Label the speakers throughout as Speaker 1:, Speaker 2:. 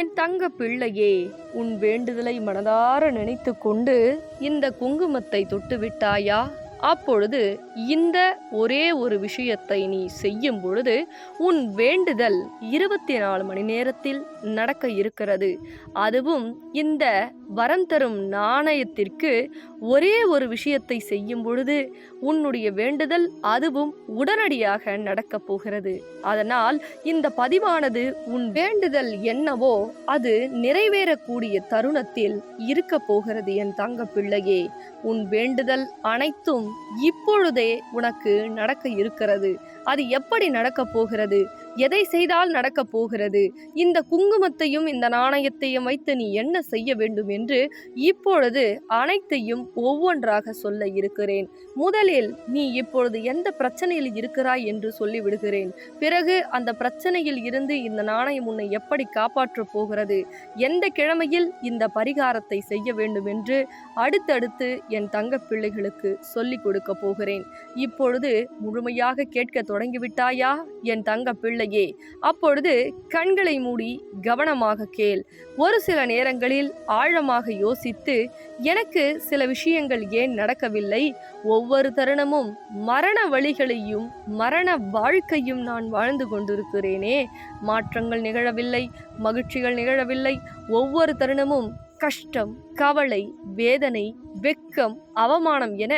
Speaker 1: என் தங்க பிள்ளையே உன் வேண்டுதலை மனதார நினைத்து கொண்டு இந்த குங்குமத்தை தொட்டு விட்டாயா? அப்பொழுது இந்த ஒரே ஒரு விஷயத்தை நீ செய்யும் பொழுது உன் வேண்டுதல் இருபத்தி நாலு மணி நேரத்தில் நடக்க இருக்கிறது. அதுவும் இந்த வரம் தரும் நாணயத்திற்கு ஒரே ஒரு விஷயத்தை செய்யும் பொழுது உன்னுடைய வேண்டுதல் அதுவும் உடனடியாக நடக்கப் போகிறது. அதனால் இந்த பதிவானது உன் வேண்டுதல் என்னவோ அது நிறைவேறக்கூடிய தருணத்தில் இருக்க போகிறது என் தங்க பிள்ளையே. உன் வேண்டுதல் அனைத்தும் இப்பொழுதே உனக்கு நடக்க இருக்கிறது. அது எப்படி நடக்கப் போகிறது? எதை செய்தால் நடக்கப் போகிறது? இந்த குங்குமத்தையும் இந்த நாணயத்தையும் வைத்து நீ என்ன செய்ய வேண்டும் என்று இப்பொழுது அனைத்தையும் ஒவ்வொன்றாக சொல்ல இருக்கிறேன். முதலில் நீ இப்பொழுது எந்த பிரச்சனையில் இருக்கிறாய் என்று சொல்லிவிடுகிறேன். பிறகு அந்த பிரச்சனையில் இருந்து இந்த நாணயம் உன்னை எப்படி காப்பாற்றப் போகிறது? எந்த கிழமையில் இந்த பரிகாரத்தை செய்ய வேண்டும் என்று அடுத்தடுத்து என் தங்க பிள்ளைகளுக்கு சொல்லிக் கொடுக்க போகிறேன். இப்பொழுது முழுமையாக கேட்க தொடங்கிவிட்டாயா? என் தங்க தாயே அப்பொழுது கண்களை மூடி கவனமாக கேள். ஒரு சில நேரங்களில் ஆழமாக யோசித்து எனக்கு சில விஷயங்கள் ஏன் நடக்கவில்லை? ஒவ்வொரு தருணமும் மரண வழிகளையும் மரண வாழ்க்கையும் நான் வாழ்ந்து கொண்டிருக்கிறேனே. மாற்றங்கள் நிகழவில்லை மகிழ்ச்சிகள் நிகழவில்லை. ஒவ்வொரு தருணமும் கஷ்டம் கவலை வேதனை வெக்கம் அவமானம் என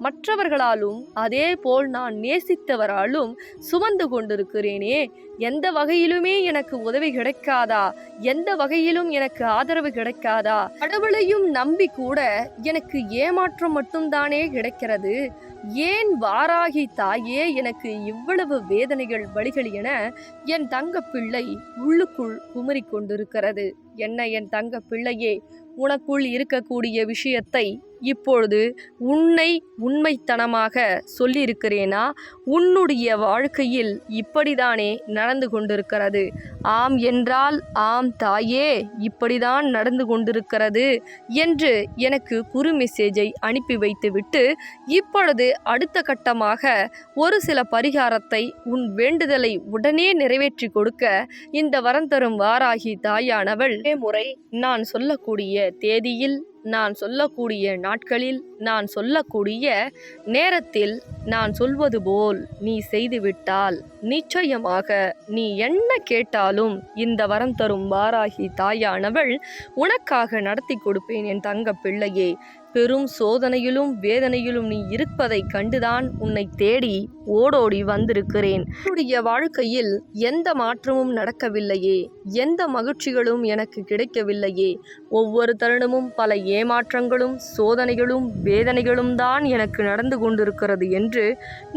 Speaker 1: மற்றவர்களாலும் அதே போல் நான் நேசித்தவராலும் சுமந்து கொண்டிருக்கிறேனே. எந்த வகையிலுமே எனக்கு உதவி கிடைக்காதா? எந்த வகையிலும் எனக்கு ஆதரவு கிடைக்காதா? கடவுளையும் நம்பி கூட எனக்கு ஏமாற்றம் மட்டும்தானே கிடைக்கிறது. ஏன் வாராகி தாயே எனக்கு இவ்வளவு வேதனைகள் வழிகள் என என் தங்க பிள்ளை உள்ளுக்குள் குமரிக் கொண்டிருக்கிறது. என்ன என் தங்க பிள்ளையே உனக்குள் இருக்கக்கூடிய விஷயத்தை இப்பொழுது உன்னை உண்மைத்தனமாக சொல்லியிருக்கிறேனா? உன்னுடைய வாழ்க்கையில் இப்படிதானே நடந்து கொண்டிருக்கிறது. ஆம் என்றால் ஆம் தாயே இப்படிதான் நடந்து கொண்டிருக்கிறது என்று எனக்கு குறு மெசேஜை அனுப்பி வைத்துவிட்டு இப்பொழுது அடுத்த கட்டமாக ஒரு சில பரிகாரத்தை உன் வேண்டுதலை உடனே நிறைவேற்றி கொடுக்க இந்த வரம் தரும் வாராகி தாயானவள். முறை நான் சொல்லக்கூடிய தேதியில் நான் சொல்லக்கூடிய நாட்களில் நான் சொல்லக்கூடிய நேரத்தில் நான் சொல்வது போல் நீ செய்துவிட்டால் நிச்சயமாக நீ என்ன கேட்டாலும் இந்த வரம் தரும் வாராகி தாயானவள் உனக்காக நடத்தி கொடுப்பேன் என் தங்க பிள்ளையே. பெரும் சோதனையிலும் வேதனையிலும் நீ இருப்பதை கண்டுதான் உன்னை தேடி ஓடோடி வந்திருக்கிறேன். என்னுடைய வாழ்க்கையில் எந்த மாற்றமும் நடக்கவில்லையே. எந்த மகிழ்ச்சிகளும் எனக்கு கிடைக்கவில்லையே. ஒவ்வொரு தருணமும் பல ஏமாற்றங்களும் சோதனைகளும் வேதனைகளும் தான் எனக்கு நடந்து கொண்டிருக்கிறது என்று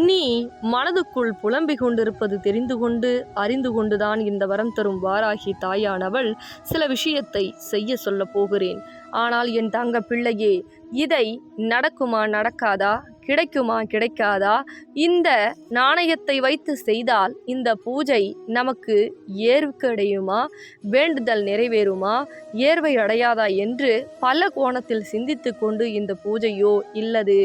Speaker 1: நீ மனதுக்குள் புலம்பிக் கொண்டிருப்பது தெரிந்து கொண்டு அறிந்து கொண்டுதான் இந்த வரம் தரும் வாராகி தாயானவள் சில விஷயத்தை செய்ய சொல்ல போகிறேன். ஆனால் என் தங்க பிள்ளையே இதை நடக்குமா நடக்காதா? கிடைக்குமா கிடைக்காதா? இந்த நாணயத்தை வைத்து செய்தால் இந்த பூஜை நமக்கு ஏர்வுக்கு அடையுமா? வேண்டுதல் நிறைவேறுமா? ஏர்வை அடையாதா என்று பல கோணத்தில் சிந்தித்து கொண்டு இந்த பூஜையோ இல்லது.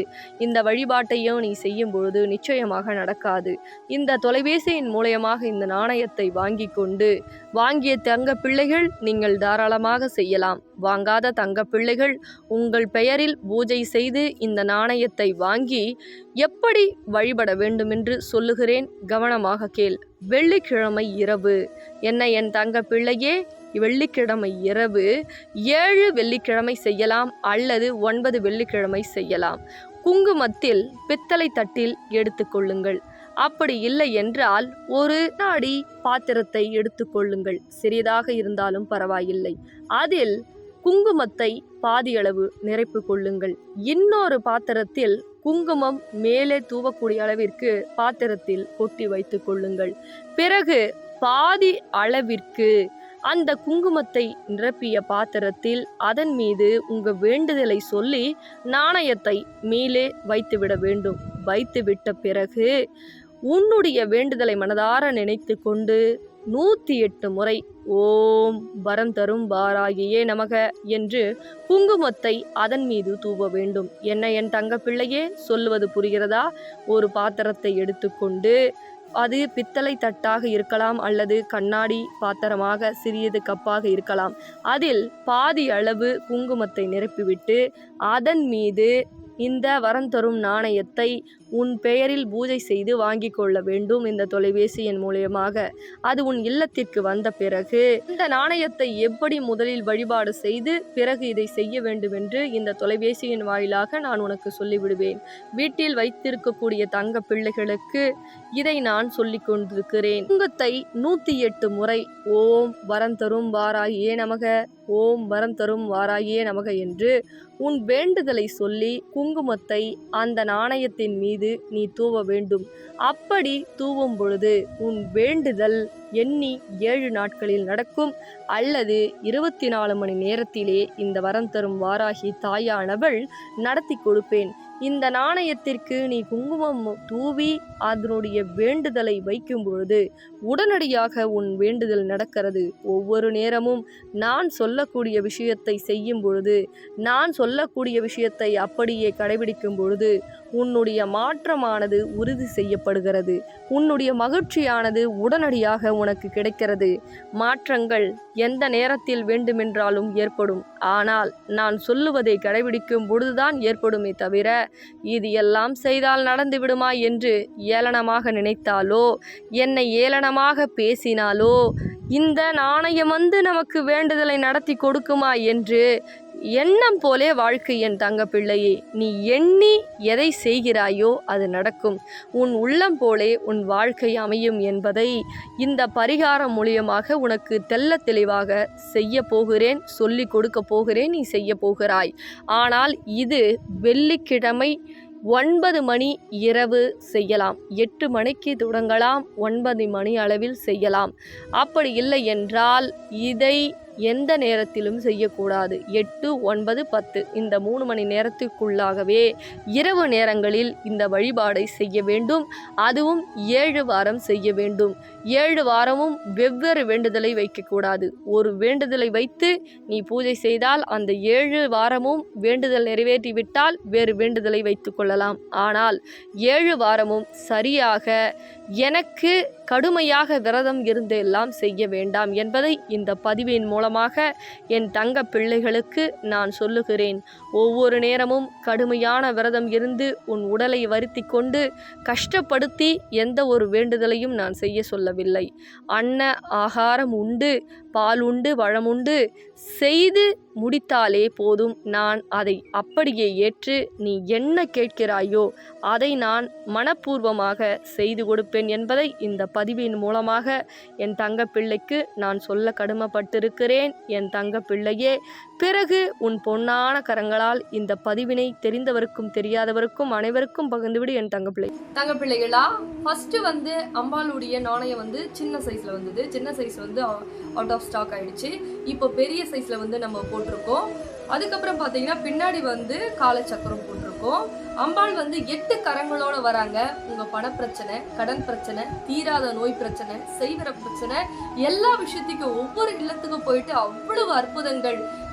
Speaker 1: இந்த வழிபாட்டையோ நீ செய்யும் பொழுது நிச்சயமாக நடக்காது. இந்த தொலைபேசியின் மூலயமாக இந்த நாணயத்தை வாங்கி கொண்டு வாங்கிய தங்க பிள்ளைகள் நீங்கள் தாராளமாக செய்யலாம். வாங்காத தங்க பிள்ளைகள் உங்கள் பெயரில் பூஜை செய்து இந்த நாணயத்தை வாங்கி எப்படி வழிபட வேண்டுமென்று சொல்லுகிறேன்? கவனமாக கேள். வெள்ளிக்கிழமை இரவு. என்ன என் தங்க பிள்ளையே? வெள்ளிக்கிழமை இரவு. ஏழு வெள்ளிக்கிழமை செய்யலாம் அல்லது ஒன்பது வெள்ளிக்கிழமை செய்யலாம். குங்குமத்தில் பித்தளை தட்டில் எடுத்துக்கொள்ளுங்கள் அப்படி இல்லை என்றால் ஒரு நாடி பாத்திரத்தை எடுத்துக்கொள்ளுங்கள் சிறியதாக இருந்தாலும் பரவாயில்லை. அதில் குங்குமத்தை பாதியளவு நிரப்பி கொள்ளுங்கள். இன்னொரு பாத்திரத்தில் குங்குமம் மேலே தூவக்கூடிய அளவிற்கு பாத்திரத்தில் கொட்டி வைத்துக் கொள்ளுங்கள். பிறகு பாதி அளவிற்கு அந்த குங்குமத்தை நிரப்பிய பாத்திரத்தில் அதன் மீது உங்க வேண்டுதலை சொல்லி நாணயத்தை மேலே வைத்துவிட வேண்டும். வைத்துவிட்ட பிறகு உன்னுடைய வேண்டுதலை மனதார நினைத்து கொண்டு நூற்றி எட்டு முறை ஓம் வரம் தரும் பாராகியே நமக என்று குங்குமத்தை அதன் மீது தூவ வேண்டும். என்ன என் தங்கப்பிள்ளையே சொல்லுவது புரிகிறதா? ஒரு பாத்திரத்தை எடுத்துக்கொண்டு அது பித்தளை தட்டாக இருக்கலாம் அல்லது கண்ணாடி பாத்திரமாக சிறியது கப்பாக இருக்கலாம். அதில் பாதி அளவு குங்குமத்தை நிரப்பிவிட்டு அதன் மீது இந்த வரம் தரும் நாணயத்தை உன் பெயரில் பூஜை செய்து வாங்கிக் கொள்ள வேண்டும் இந்த தொலைபேசி எண் மூலியமாக. அது உன் இல்லத்திற்கு வந்த பிறகு இந்த நாணயத்தை எப்படி முதலில் வழிபாடு செய்து பிறகு இதை செய்ய வேண்டும் என்று இந்த தொலைபேசியின் வாயிலாக நான் உனக்கு சொல்லிவிடுவேன். வீட்டில் வைத்திருக்கக்கூடிய தங்க பிள்ளைகளுக்கு இதை நான் சொல்லிக் கொண்டிருக்கிறேன். குங்கத்தை நூத்தி எட்டு முறை ஓம் வரம் தரும் வாராயே நமக. ஓம் வரம் தரும் வாராயே நமக என்று உன் வேண்டுதலை சொல்லி குங்குமத்தை அந்த நாணயத்தின் மீது நீ தூவ வேண்டும். அப்படி தூவும் பொழுது உன் வேண்டுதல் எண்ணி ஏழு நாட்களில் நடக்கும். அல்லது இருபத்தி நாலு மணி நேரத்திலே இந்த வரம் தரும் வாராகி தாயானவள் நடத்தி கொடுப்பேன். இந்த நாணயத்திற்கு நீ குங்குமம் தூவி அதனுடைய வேண்டுதலை வைக்கும் பொழுது உடனடியாக உன் வேண்டுதல் நடக்கிறது. ஒவ்வொரு நேரமும் நான் சொல்லக்கூடிய விஷயத்தை செய்யும் பொழுது நான் சொல்லக்கூடிய விஷயத்தை அப்படியே கடைபிடிக்கும் பொழுது உன்னுடைய மாற்றமானது உறுதி செய்யப்படுகிறது. உன்னுடைய மகிழ்ச்சியானது உடனடியாக உனக்கு கிடைக்கிறது. மாற்றங்கள் எந்த நேரத்தில் வேண்டுமென்றாலும் ஏற்படும். ஆனால் நான் சொல்லுவதை கடைபிடிக்கும் பொழுதுதான் ஏற்படுமே தவிர இது எல்லாம் செய்தால் நடந்துவிடுமா என்று ஏளனமாக நினைத்தாலோ என்னை ஏளனமாக பேசினாலோ இந்த நாணயம் வந்து நமக்கு வேண்டுதலை நடத்தி கொடுக்குமா என்று எண்ணம் போலே வாழ்க்கை என் தங்க பிள்ளையே நீ எண்ணி எதை செய்கிறாயோ அது நடக்கும். உன் உள்ளம் போலே உன் வாழ்க்கை அமையும் என்பதை இந்த பரிகாரம் மூலியமாக உனக்கு தெல்ல தெளிவாக செய்ய போகிறேன் சொல்லி கொடுக்க போகிறேன் நீ செய்ய போகிறாய். ஆனால் இது வெள்ளிக்கிழமை ஒன்பது மணி இரவு செய்யலாம். எட்டு மணிக்கு தொடங்கலாம் ஒன்பது மணி அளவில் செய்யலாம். அப்படி இல்லை என்றால் இதை எந்த நேரத்திலும் செய்யக்கூடாது. எட்டு ஒன்பது பத்து இந்த மூணு மணி நேரத்திற்குள்ளாகவே இரவு நேரங்களில் இந்த வழிபாடை செய்ய வேண்டும். அதுவும் ஏழு வாரம் செய்ய வேண்டும். ஏழு வாரமும் வெவ்வேறு வேண்டுதலை வைக்கக்கூடாது. ஒரு வேண்டுதலை வைத்து நீ பூஜை செய்தால் அந்த ஏழு வாரமும் வேண்டுதல் நிறைவேற்றிவிட்டால் வேறு வேண்டுதலை வைத்து கொள்ளலாம். ஆனால் ஏழு வாரமும் சரியாக எனக்கு கடுமையாக விரதம் இருந்து எல்லாம் செய்ய வேண்டாம் என்பதை இந்த பதிவின் மூலம் மூலமாக என் தங்க பிள்ளைகளுக்கு நான் சொல்லுகிறேன். ஒவ்வொரு நேரமும் கடுமையான விரதம் இருந்து உன் உடலை வருத்தி கொண்டு கஷ்டப்படுத்தி எந்த ஒரு வேண்டுதலையும் நான் செய்ய சொல்லவில்லை. அன்ன ஆகாரம் உண்டு பால் உண்டு வளமுண்டு செய்து முடித்தாலே போதும். நான் அதை அப்படியே ஏற்று நீ என்ன கேட்கிறாயோ அதை நான் மனப்பூர்வமாக செய்து கொடுப்பேன் என்பதை இந்த பதிவின் மூலமாக என் தங்க பிள்ளைக்கு நான் சொல்ல கடுமைப்பட்டிருக்கிறேன். என் தங்க பிள்ளையே. பிறகு உன் பொன்னான கரங்களால் இந்த பதிவினை தெரிந்தவருக்கும் தெரியாதவருக்கும் அனைவருக்கும் பகிர்ந்துவிடு என் தங்க பிள்ளை. தங்க பிள்ளைகளா ஃபர்ஸ்ட் வந்து அம்பாளுடைய நாணயம் வந்து சின்ன சைஸ்ல வந்தது. சின்ன சைஸ் வந்து அவுட் ஆஃப் ஸ்டாக் ஆயிடுச்சு. இப்போ பெரிய சைஸ்ல வந்து நம்ம போட்டிருக்கோம். அதுக்கப்புறம் பார்த்தீங்கன்னா பின்னாடி வந்து காலச்சக்கரம் போட்டிருக்கோம். அம்பாள் வந்து எட்டு கரங்களோட வராங்க. உங்க பணப்பிரச்சனை கடன் பிரச்சனை தீராத நோய் பிரச்சனை செய்வர பிரச்சனை எல்லா விஷயத்துக்கும் ஒவ்வொரு இல்லத்துக்கும் போயிட்டு அவ்வளவு அற்புதங்கள்.